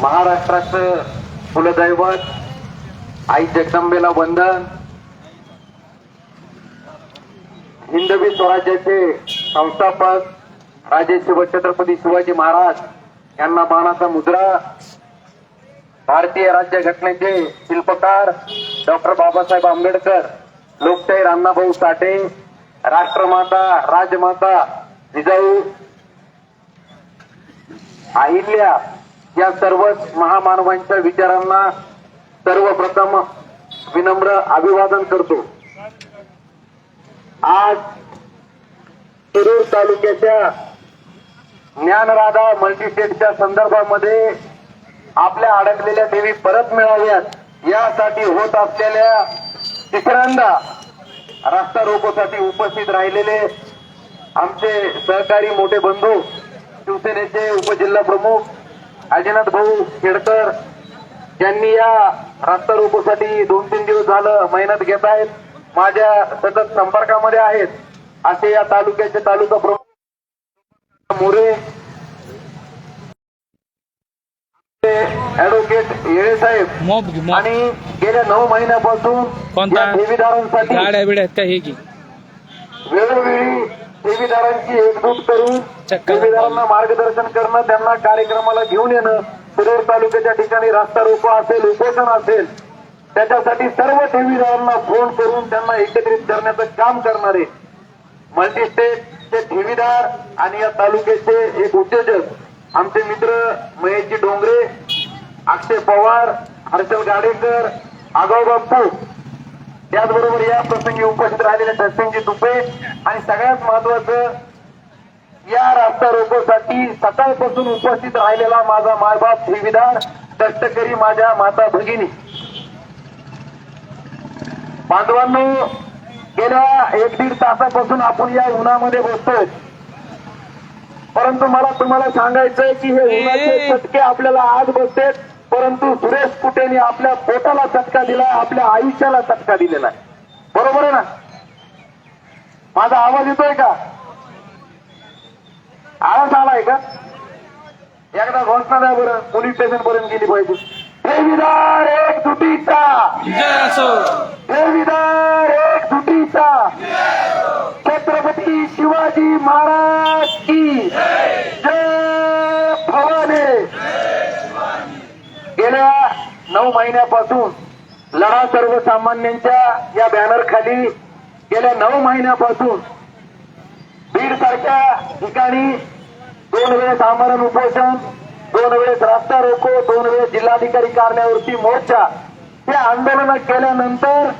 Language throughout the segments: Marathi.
महाराष्ट्राचं कुलदैवत आई जगदंबेला वंदन हिंदवी स्वराज्याचे संस्थापक राजे शिवछत्रपती शिवाजी महाराज यांना मानाचा मुद्रा भारतीय राज्य घटनेचे शिल्पकार डॉक्टर बाबासाहेब आंबेडकर लोकशाहीर अण्णाभाऊ साठे राष्ट्रमाता राजमाता जिजाऊ अहिल्या या सर्वच महामानवांच्या विचारांना सर्वप्रथम विनम्र अभिवादन करतो. आज शिरूर तालुक्याच्या ज्ञानराधा मल्टीस्टेटच्या संदर्भामध्ये आपल्या अडकलेल्या देवी परत मिळाव्यात यासाठी होत असलेल्या तिसऱ्यांदा रस्ता रोकोसाठी उपस्थित राहिलेले आमचे सहकारी मोठे बंधू शिवसेनेचे उपजिल्हा प्रमुख अजिनाथ भाऊ खेडकर यांनी या रस्ता रोकोसाठी दोन तीन दिवस झालं मेहनत घेत आहेत. माझ्या सतत संपर्कामध्ये आहेत. असे या तालुक्याचे तालुका प्रमुख मोरे. ऍडव्होकेट येळे साहेब. आणि गेल्या नऊ महिन्यापासून ठेवीदारांसाठी वेळोवेळी ठेवीदारांची एकजूट करून चक्कर. मार्गदर्शन करणं त्यांना कार्यक्रमाला घेऊन येणं सुरेश तालुक्याच्या ठिकाणी रास्ता रोको असेल उपोषण असेल त्याच्यासाठी सर्व ठेवीदारांना फोन करून त्यांना एकत्रित करण्याचं काम करणारे मल्टीस्टेटचे ठेवीदार आणि या तालुक्याचे एक उद्योजक आमचे मित्र महेशजी डोंगरे अक्षय पवार हर्षल गाडेकर आगाव बाप्पू त्याचबरोबर या प्रसंगी उपस्थित राहिलेले दर्शनजी तुपे आणि सगळ्यात महत्वाचं या रास्ता रोकोसाठी सकाळपासून उपस्थित राहिलेला माझा मायबाप ठेवीदार कष्टकरी माझ्या माता भगिनी. बांधवांनो गेल्या एक दीड तासापासून आपण या उन्हामध्ये बसतोय. परंतु मला तुम्हाला सांगायचंय की हे उन्हाचे चटके आपल्याला आज बसतेत परंतु सुरेश कुटेने आपल्या पोटाला चटका दिलाय आपल्या आयुष्याला चटका दिलेला आहे. बरोबर आहे ना? माझा आवाज येतोय का? आळस आलाय का? एकदा घोषणा द्या बरं. पोलीस स्टेशन पर्यंत गेली पाहिजे. देवीदार एक सुटीचा देवीदार एक सुटीचा छत्रपती शिवाजी महाराज की. जय भवाने. गेल्या नऊ महिन्यापासून लढा सर्वसामान्यांच्या या बॅनर खाली गेल्या नऊ महिन्यापासून बीड सारख्या ठिकाणी दोन वेळेस आमरण उपोषण दोन वेळेस रस्ता रोको दोन वेळेस जिल्हाधिकारी कार्यालयावरती मोर्चा. हे आंदोलन केल्यानंतर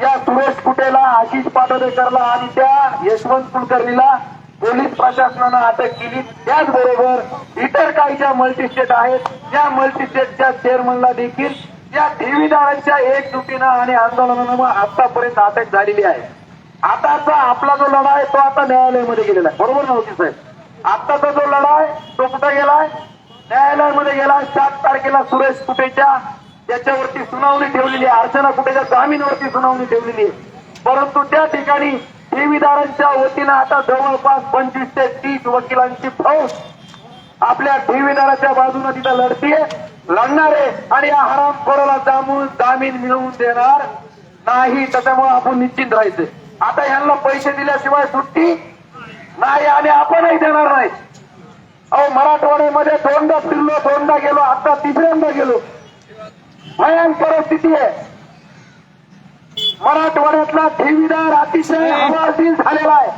या सुरेश कुटेला आशिष पाटोदेकरला आणि त्या यशवंत कुलकर्णीला पोलीस प्रशासनानं अटक केली. त्याचबरोबर इतर काही ज्या मल्टीस्टेट आहेत त्या मल्टीस्टेटच्या चेअरमनला देखील या ठेवीदारांच्या एकजुटीनं आणि आंदोलनानं आतापर्यंत अटक झालेली आहे. आताचा आपला जो लढा आहे तो आता न्यायालयामध्ये गेलेला आहे. बरोबर नव्हती साहेब? आताचा जो लढा आहे तो कुठं गेलाय? न्यायालयामध्ये गेला सात तारखेला सुरेश कुटेच्या त्याच्यावरती सुनावणी ठेवलेली आहे अर्चना कुटेच्या जामीनवरती सुनावणी ठेवलेली आहे. परंतु त्या ठिकाणी ठेवीदारांच्या वतीनं आता जवळपास पंचवीस ते तीस वकिलांची फौज आपल्या ठेवीदाराच्या बाजूने तिथं लढतीये लढणार आहे आणि या हराम जामून जामीन मिळवून देणार नाही त्याच्यामुळे आपण निश्चित राहायचंय. आता यांना पैसे दिल्याशिवाय सुट्टी नाही आणि आपणही देणार नाही. अहो मराठवाड्यामध्ये दोनदा फिरलो दोनदा गेलो आता तिसऱ्यांदा गेलो. भयान परिस्थिती आहे. मराठवाड्यातला ठेवीदार अतिशय हवालदिल झालेला आहे.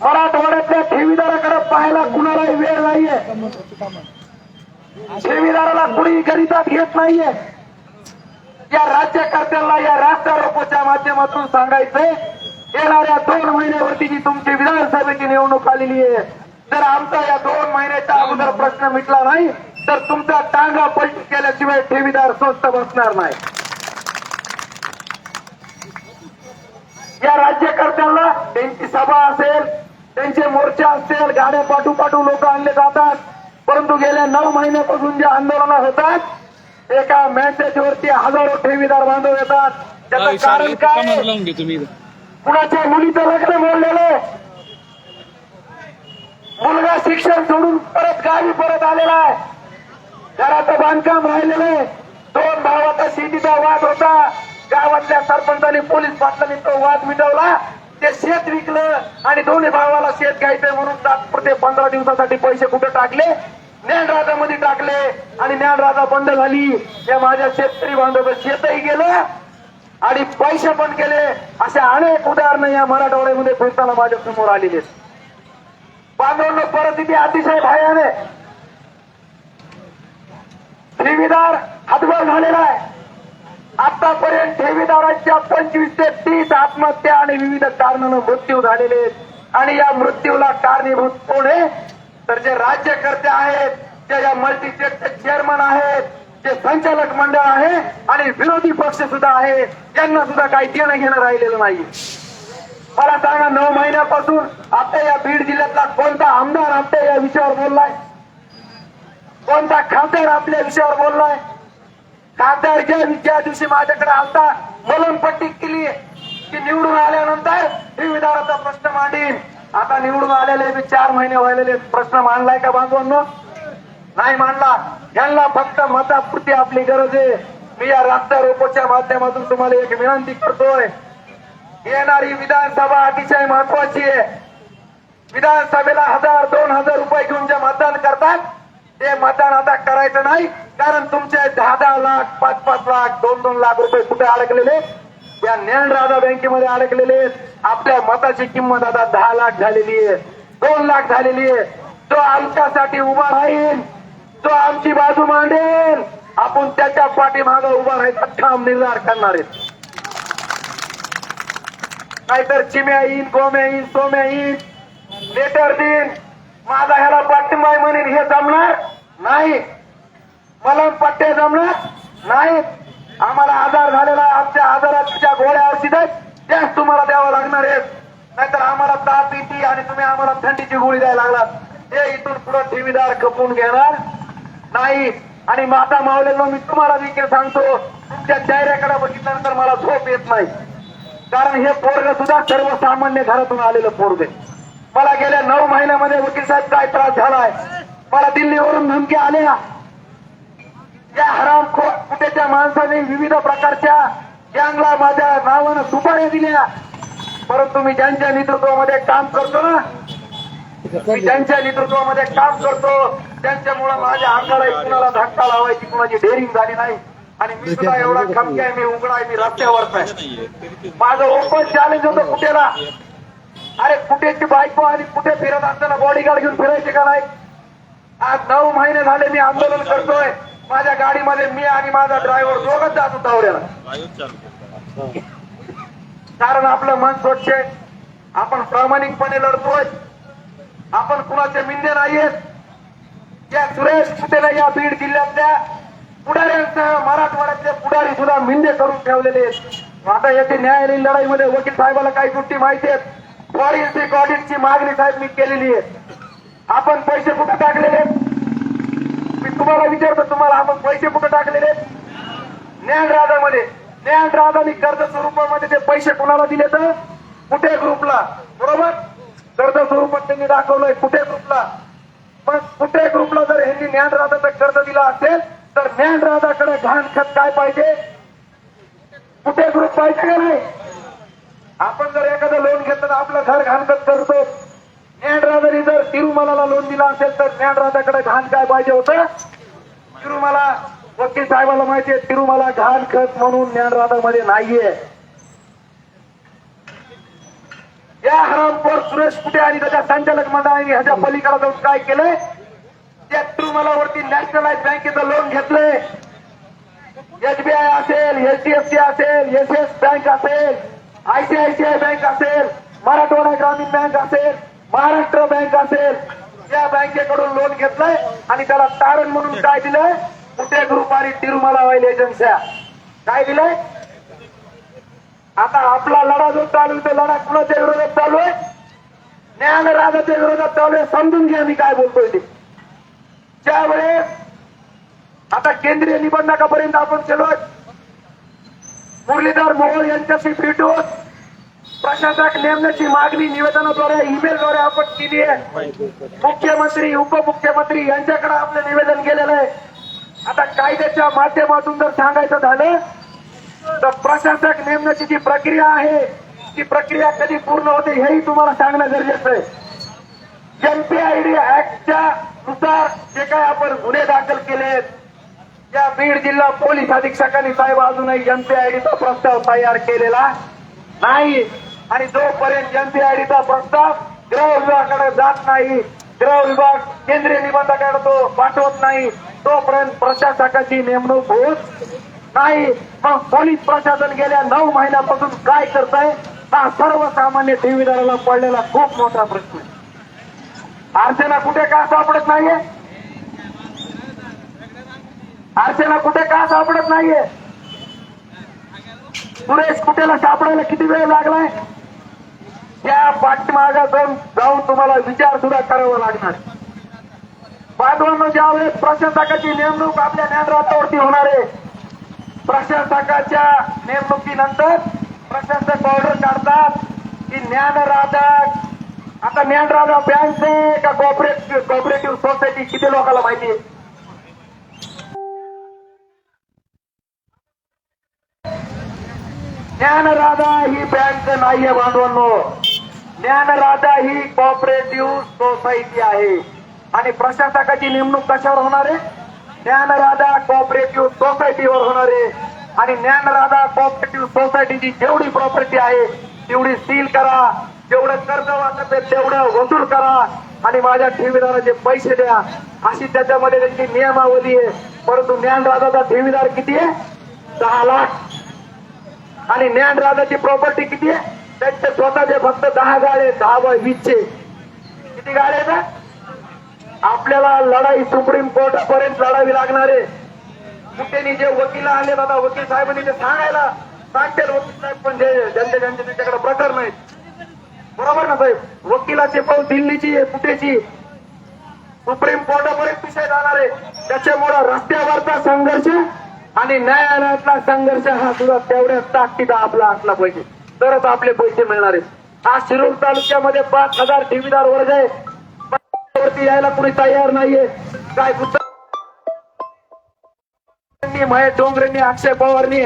मराठवाड्यातल्या ठेवीदाराकडे पाहायला कुणालाही वेळ नाहीये. ठेवीदाराला कुणी गणितात घेत नाहीये. या राज्यकर्त्यांना या रास्ता माध्यमातून सांगायचंय येणाऱ्या दोन महिन्यावरती जी तुमची विधानसभेची निवडणूक आलेली आहे जर आमचा या दोन महिन्याच्या अगोदर प्रश्न मिटला नाही तर तुमचा टांगा पलटी केल्याशिवाय ठेवीदार स्वस्त बसणार नाही. या राज्यकर्त्यांना त्यांची सभा असेल त्यांचे मोर्चा असतील गाड्या पाठू पाठू लोक आणले जातात परंतु गेल्या नऊ महिन्यापासून जे आंदोलनं होतात एका मेसेजवरती हजारो ठेवीदार बांधव येतात. त्याचं कारण काय. कुणाच्या मुलीचं लग्न मोडलेलं? मुलगा शिक्षण सोडून परत गावी परत आलेला आहे. घराचं बांधकाम राहिलेलं आहे. दोन भावाचा शेतीचा वाद होता. गावातल्या सरपंचाने पोलीस पाटलांनी तो वाद मिटवला. ते शेत विकलं आणि दोन्ही भावाला शेत घ्यायचंय म्हणून तात्पुरते पंधरा दिवसासाठी पैसे कुठे टाकले? मध्ये टाकले आणि ज्ञानराजा बंद झाली. या माझ्या शेतकरी बांधव शेतही गेलं आणि पैसे पण केले. अशा अनेक उदाहरणं या मराठवाड्यामध्ये फिरताना माझ्यासमोर आलेली बांधवांना परिस्थिती अतिशय भयान आहे ठेवीदार हतबल झालेला आहे. आतापर्यंत ठेवीदारांच्या पंचवीस ते तीस आत्महत्या आणि विविध कारणानं मृत्यू झालेले आहेत. आणि या मृत्यूला कारणीभूत कोण आहे? तर जे राज्यकर्ते आहेत जे या मल्टीस्टेटचे चेअरमन आहेत जे संचालक मंडळ आहे आणि विरोधी पक्ष सुद्धा आहे त्यांना सुद्धा काही देणं घेणं राहिलेलं नाही. मला सांगा नऊ महिन्यापासून आता या बीड जिल्ह्यातला कोणता आमदार आपल्या या विषयावर बोललाय? कोणता खासदार आपल्या विषयावर बोललाय? खासदार ज्या ज्या दिवशी माझ्याकडे आलता मलमपट्टी केली की निवडून आल्यानंतर ठेवीदाराचा प्रश्न मांडीन. आता निवडून आलेले बी चार महिने व्हायलेले प्रश्न मांडलाय का बांधवांना? नाही मांडला. यांना फक्त मतापुरती आपली गरज आहे. मी या रास्ता माध्यमातून तुम्हाला एक विनंती करतोय. येणारी विधानसभा अतिशय महत्वाची आहे. विधानसभेला हजार दोन हजार रुपये घेऊन जे मतदान करतात ते मतदान आता करायचं नाही. कारण तुमचे दहा दहा लाख पाच पाच लाख दोन दोन लाख रुपये कुठे अडकलेले? या ज्ञानराजा बँकेमध्ये अडकलेले आहेत. आपल्या मताची किंमत आता दहा लाख झालेली आहे. दोन लाख झालेली आहे. तो आमच्यासाठी उभा राहील. तो आमची बाजू मांडेल. आपण त्याच्या पाठीमागं उभा राहायचा ठाम निर्धार करणार आहेत. नाहीतर चिम्या येईन गोम्या येईन सोम्या येईन. लेटर देईन. माझा ह्याला पाठिंबा म्हणेन हे जमणार नाही. मला पट्टे जमणार नाही आम्हाला आजार झालेला आहे. आमच्या आजारात ज्या गोळ्या औषध आहेत. त्याच तुम्हाला द्यावं लागणार आहेत. नाहीतर आम्हाला ताप येते आणि तुम्ही आम्हाला थंडीची गोळी द्यायला लागलात. हे इथून पुढे ठेवीदार खपून घेणार नाही. आणि माता मावलेलो मी तुम्हाला देखील सांगतो तुमच्या चेहऱ्याकडे बघितल्यानंतर मला झोप येत नाही. कारण हे पोरग सुद्धा सर्वसामान्य घरातून आलेलं पोरग मला गेल्या नऊ महिन्यामध्ये वकील साहेब काय त्रास झालाय? मला दिल्लीवरून धमकी आल्या. या हराम कुठेच्या माणसाने विविध प्रकारच्या गँगला माझ्या नावानं सुपाऱ्या दिल्या. परंतु मी ज्यांच्या नेतृत्वामध्ये काम करतो ना मी ज्यांच्या नेतृत्वामध्ये काम करतो त्यांच्यामुळे माझ्या अंगाला कुणाला धक्का लावायची कुणाची डेअरिंग झाली नाही. आणि मी सुद्धा एवढा खमकी आहे मी उघडा आहे मी रस्त्यावर आहे माझं ओपन चॅलेंज होतं कुठेला? अरे कुठेची बायको आणि कुठे फिरत असताना बॉडीगार्ड घेऊन फिरायचे का नाही? आज नऊ महिने झाले मी आंदोलन करतोय. माझ्या गाडीमध्ये मी आणि माझा ड्रायव्हर दोघच जातो दौऱ्याला कारण आपलं मन स्वच्छ आहे. आपण प्रामाणिकपणे लढतोय. आपण कुणाचे मिंदे नाहीयेत. या सुरेश कुटेला या बीड जिल्ह्यातल्या पुढाऱ्यांसह मराठवाड्यातले पुढारी सुद्धा मिंदे करून ठेवलेले आहेत. आता येथे न्यायालयीन लढाईमध्ये वकील साहेबाला काही गोष्टी माहिती आहेत. फॉरेन्सिक ऑडिटची मागणी साहेब मी केलेली आहे. आपण पैसे कुठे टाकलेले आहेत? तुम्हाला विचारतो तुम्हाला आपण पैसे कुठे टाकलेले ज्ञानराजामध्ये ज्ञानराजाने कर्ज स्वरूपामध्ये ते पैसे कुणाला दिले तर? कुठे ग्रुपला. बरोबर? कर्ज स्वरूपात त्यांनी दाखवलंय कुठे ग्रुपला? पण कुठे ग्रुपला जर ह्यांनी ज्ञानराजाचं कर्ज दिलं असेल तर ज्ञानराजाकडे घाण खत काय पाहिजे? कुठे ग्रुप पाहिजे का नाही? आपण जर एखादं लोन घेतलं तर आपलं घर घाणखत करतो ज्ञानराजाने जर तिरुमलाला लोन दिला असेल तर ज्ञानराजाकडे घाण काय पाहिजे होतं? तिरुमला वकील साहेबाला माहितीये तिरुमला घाण खत म्हणून ज्ञानराजामध्ये नाहीये. या हरामखोर सुरेश कुटे आणि त्याच्या संचालक मंडळाने ह्याच्या पलीकडे जाऊन काय केलंय? त्या तिरुमलावरती नॅशनलाइज बँकेचं लोन घेतलंय. एसबीआय असेल एचडीएफसी असेल एस एस बँक असेल आयसीआयसीआय बँक असेल मराठवाडा ग्रामीण बँक असेल महाराष्ट्र बँक असेल या बँकेकडून लोन घेतलंय आणि त्याला तारण म्हणून काय दिलंय? कुठे ग्रुपारी आणि तिरुमला वाईल एजन्स्या काय दिलंय? आता आपला लढा जो चालू तो लढा कुणाच्या विरोधात चालू आहे? ज्ञानराजाच्या विरोधात चालू आहे समजून घ्या मी काय बोलतोय ते. त्यावेळेस आता केंद्रीय निबंधकापर्यंत आपण गेलोय मुरलीधर मोहोळ यांच्याशी भेटून प्रशासक नेमण्याची मागणी निवेदनाद्वारे ईमेलद्वारे आपण केली आहे. मुख्यमंत्री उपमुख्यमंत्री यांच्याकडे आपलं निवेदन गेलेलं आहे. आता कायद्याच्या माध्यमातून जर सांगायचं झालं तर प्रशासक नेमण्याची जी प्रक्रिया आहे ती प्रक्रिया कधी पूर्ण होते हेही तुम्हाला सांगणं गरजेचं आहे. एमपीआयडी ऍक्टच्या नुसार जे काय आपण गुन्हे दाखल केले या बीड जिल्हा पोलीस अधीक्षकांनी साहेब अजूनही एमपीआयडीचा प्रस्ताव तयार केलेला नाही. आणि जोपर्यंत जनते आयडीचा प्रस्ताव गृह विभागाकडे जात नाही गृह विभाग केंद्रीय निबंधाकडे तो पाठवत नाही तोपर्यंत प्रशासकाची नेमणूक होत नाही. मग पोलीस प्रशासन गेल्या नऊ महिन्यापासून काय करत आहे हा सर्वसामान्य ठेवीदाराला पडलेला खूप मोठा प्रश्न आहे. अर्चना कुठे का सापडत नाहीये? अर्चना कुठे का सापडत नाहीये? सुरेश कुठेला सापडायला किती वेळ लागलाय? त्या पाठीमागा जाऊन जाऊन तुम्हाला विचार सुद्धा करावा लागणार. बांधवांना ज्यावेळेस प्रशासकाची नेमणूक आपल्या ज्ञानरातावरती होणार आहे प्रशासकाच्या नेमणुकीनंतर प्रशासक ऑर्डर काढतात की ज्ञानराधा आता ज्ञानराधा बँक का कॉपरेटिव्ह कॉपरेटिव्ह सोसायटी किती लोकांना माहिती आहे? ज्ञानराधा ही बँक नाहीये बांधवांनो. ज्ञानराधा ही कॉपरेटिव्ह सोसायटी आहे. आणि प्रशासकाची नेमणूक कशावर होणार आहे? ज्ञानराधा कॉपरेटिव्ह सोसायटीवर होणार आहे. आणि ज्ञानराधा कॉपरेटिव्ह सोसायटीची जेवढी प्रॉपर्टी आहे तेवढी सील करा. जेवढं कर्ज वाटत आहे तेवढं वसूल करा. आणि माझ्या ठेवीदाराचे पैसे द्या. अशी त्याच्यामध्ये त्यांची नियमावली आहे. परंतु ज्ञानराधाचा ठेवीदार किती आहे? दहा लाख. आणि ज्ञानराजाची प्रॉपर्टी किती आहे? त्यांचे स्वतःचे फक्त दहा गाळे दहा बाय वीसचे किती गाळे ना आपल्याला लढाई सुप्रीम कोर्ट पर्यंत लढावी लागणार आहे. कुठेनी जे वकील आले आता वकील साहेबांनी ते सांगायला सांगतील वकील साहेब पण जे ज्यांचे ज्यांचे त्यांच्याकडे प्रकरण आहेत बरोबर ना साहेब? वकिलाचे पण दिल्लीची आहे कुठेची? सुप्रीम कोर्टापर्यंत विषय जाणार आहे. त्याच्यामुळं रस्त्यावरचा संघर्ष आणि न्यायालयातला संघर्ष हा सुद्धा तेवढ्याच ताकदीचा आपला असला पाहिजे. तरच आपले पैसे मिळणार. आहेत आज शिरूर तालुक्यामध्ये पाच हजार ठेवीदार वर्ग आहे. वरती यायला कुणी तयार नाहीये. काय गुत्ता महेश डोंगरेंनी अक्षय पवारनी.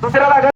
दुसऱ्याला